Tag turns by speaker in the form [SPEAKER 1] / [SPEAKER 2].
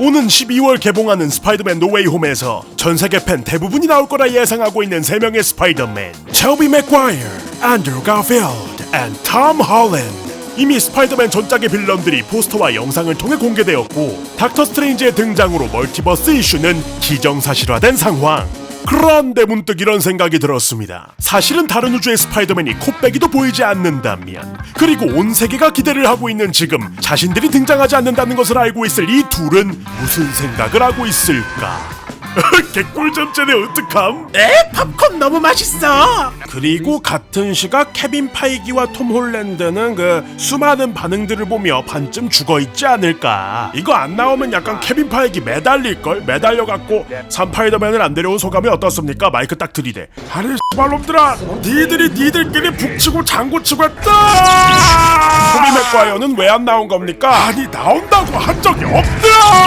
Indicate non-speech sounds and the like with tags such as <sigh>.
[SPEAKER 1] 오는 12월 개봉하는 스파이더맨 노웨이 홈에서 전 세계 팬 대부분이 나올 거라 예상하고 있는 3명의 스파이더맨. 토비 맥과이어, 앤드루 가필드, 앤톰 홀랜드 이미 스파이더맨 전작의 빌런들이 포스터와 영상을 통해 공개되었고 닥터 스트레인지의 등장으로 멀티버스 이슈는 기정사실화된 상황 그런데 문득 이런 생각이 들었습니다. 사실은 다른 우주의 스파이더맨이 코빼기도 보이지 않는다면 그리고 온 세계가 기대를 하고 있는 지금 자신들이 등장하지 않는다는 것을 알고 있을 이 둘은 무슨 생각을 하고 있을까? <laughs> 개꿀 전제네 어떡함?
[SPEAKER 2] 에? 팝콘 너무 맛있어.
[SPEAKER 1] 그리고 같은 시각 케빈 파이기와 톰 홀랜드는 그 수많은 반응들을 보며 반쯤 죽어 있지 않을까. 이거 안 나오면 약간 케빈 파이기 매달릴 걸 매달려 갖고 삼파이더맨을 안 데려온 소감이 어떻습니까? 마이크 딱 들이대. 아니 씨발놈들아, 니들이 니들끼리 북치고 장구치고 했다. 토비 맥과이어는 왜 안 나온 겁니까? 아니 나온다고 한 적이 없다.